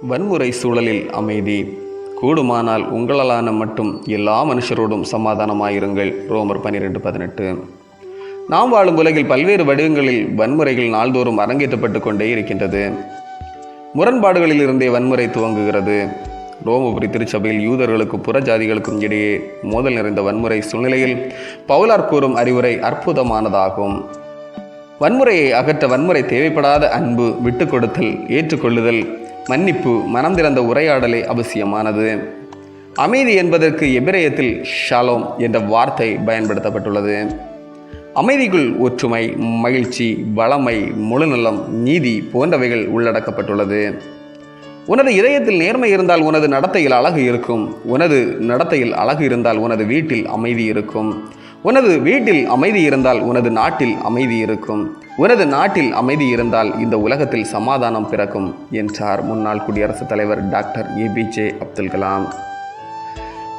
வன்முறை சூழலில் அமைதி. கூடுமானால் உங்களாலான மட்டும் எல்லா மனுஷரோடும் சமாதானமாயிருங்கள். ரோமர் பன்னிரெண்டு பதினெட்டு. நாம் வாழும் உலகில் பல்வேறு வடிவங்களில் வன்முறைகள் நாள்தோறும் அரங்கேற்றப்பட்டு கொண்டே இருக்கின்றது. முரண்பாடுகளில் இருந்தே வன்முறை துவங்குகிறது. ரோமபுரி திருச்சபையில் யூதர்களுக்கும் புறஜாதிகளுக்கும் இடையே மோதல் நிறைந்த வன்முறை சூழ்நிலையில் பவுலார் கூறும் அறிவுரை அற்புதமானதாகும். வன்முறையை அகற்ற வன்முறை தேவைப்படாத அன்பு விட்டு கொடுத்தல் ஏற்றுக்கொள்ளுதல் மன்னிப்பு மனம் திறந்த உரையாடலே அவசியமானது. அமைதி என்பதற்கு எபிரேயத்தில் ஷாலோம் என்ற வார்த்தை பயன்படுத்தப்பட்டுள்ளது. அமைதிக்குள் ஒற்றுமை மகிழ்ச்சி வளமை முழுநலம் நீதி போன்றவைகள் உள்ளடக்கப்பட்டுள்ளது. உனது இதயத்தில் நேர்மை இருந்தால் உனது நடத்தையில் அழகு இருக்கும். உனது நடத்தையில் அழகு இருந்தால் உனது வீட்டில் அமைதி இருக்கும். உனது வீட்டில் அமைதி இருந்தால் உனது நாட்டில் அமைதி இருக்கும். உனது நாட்டில் அமைதி இருந்தால் இந்த உலகத்தில் சமாதானம் பிறக்கும் என்றார் முன்னாள் குடியரசுத் தலைவர் டாக்டர் ஏபிஜே அப்துல் கலாம்.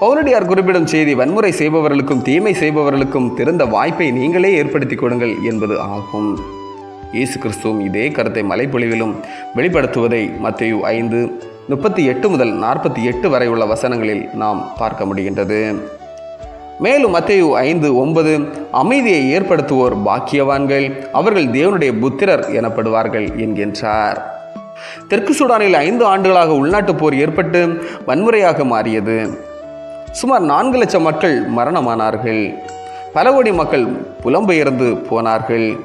பவுலடியார் குறிப்பிடும் செய்தி வன்முறை செய்பவர்களுக்கும் தீமை செய்பவர்களுக்கும் திறந்த வாய்ப்பை நீங்களே ஏற்படுத்திக் கொடுங்கள் என்பது ஆகும். இயேசு கிறிஸ்துவும் இதே கருத்தை மலைப்பொழிவிலும் வெளிப்படுத்துவதை மத்தேயு ஐந்து முப்பத்தி எட்டு முதல் நாற்பத்தி எட்டு வரை உள்ள வசனங்களில் நாம் பார்க்க முடிகின்றது. மேலும் மத்தேயு ஐந்து ஒன்பது அமைதியை ஏற்படுத்துவோர் பாக்கியவான்கள் அவர்கள் தேவனுடைய புத்திரர் எனப்படுவார்கள் என்கின்றார். தெற்கு சூடானில் ஐந்து ஆண்டுகளாக உள்நாட்டுப் போர் ஏற்பட்டு வன்முறையாக மாறியது. சுமார் நான்கு லட்சம் மக்கள் மரணமானார்கள். பல கோடி மக்கள் புலம்பெயர்ந்து போனார்கள்.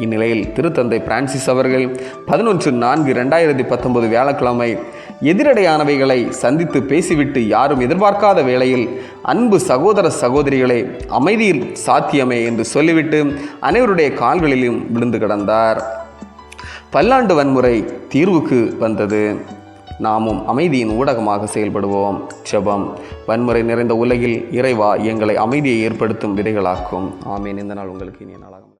இந்நிலையில் திருத்தந்தை பிரான்சிஸ் அவர்கள் பதினொன்று நான்கு ரெண்டாயிரத்தி பத்தொன்பது வியாழக்கிழமை எதிரடையானவைகளை சந்தித்து பேசிவிட்டு யாரும் எதிர்பார்க்காத வேளையில் அன்பு சகோதர சகோதரிகளை அமைதியில் சாத்தியமே என்று சொல்லிவிட்டு அனைவருடைய கால்களிலும் விழுந்து கிடந்தார். பல்லாண்டு வன்முறை தீர்வுக்கு வந்தது. நாமும் அமைதியின் ஊடகமாக செயல்படுவோம். ஜெபம். வன்முறை நிறைந்த உலகில் இறைவா எங்களை அமைதியை ஏற்படுத்தும் விதைகளாக்கும். ஆமேன். இந்த நாள் உங்களுக்கு இனிய நாளாகும்.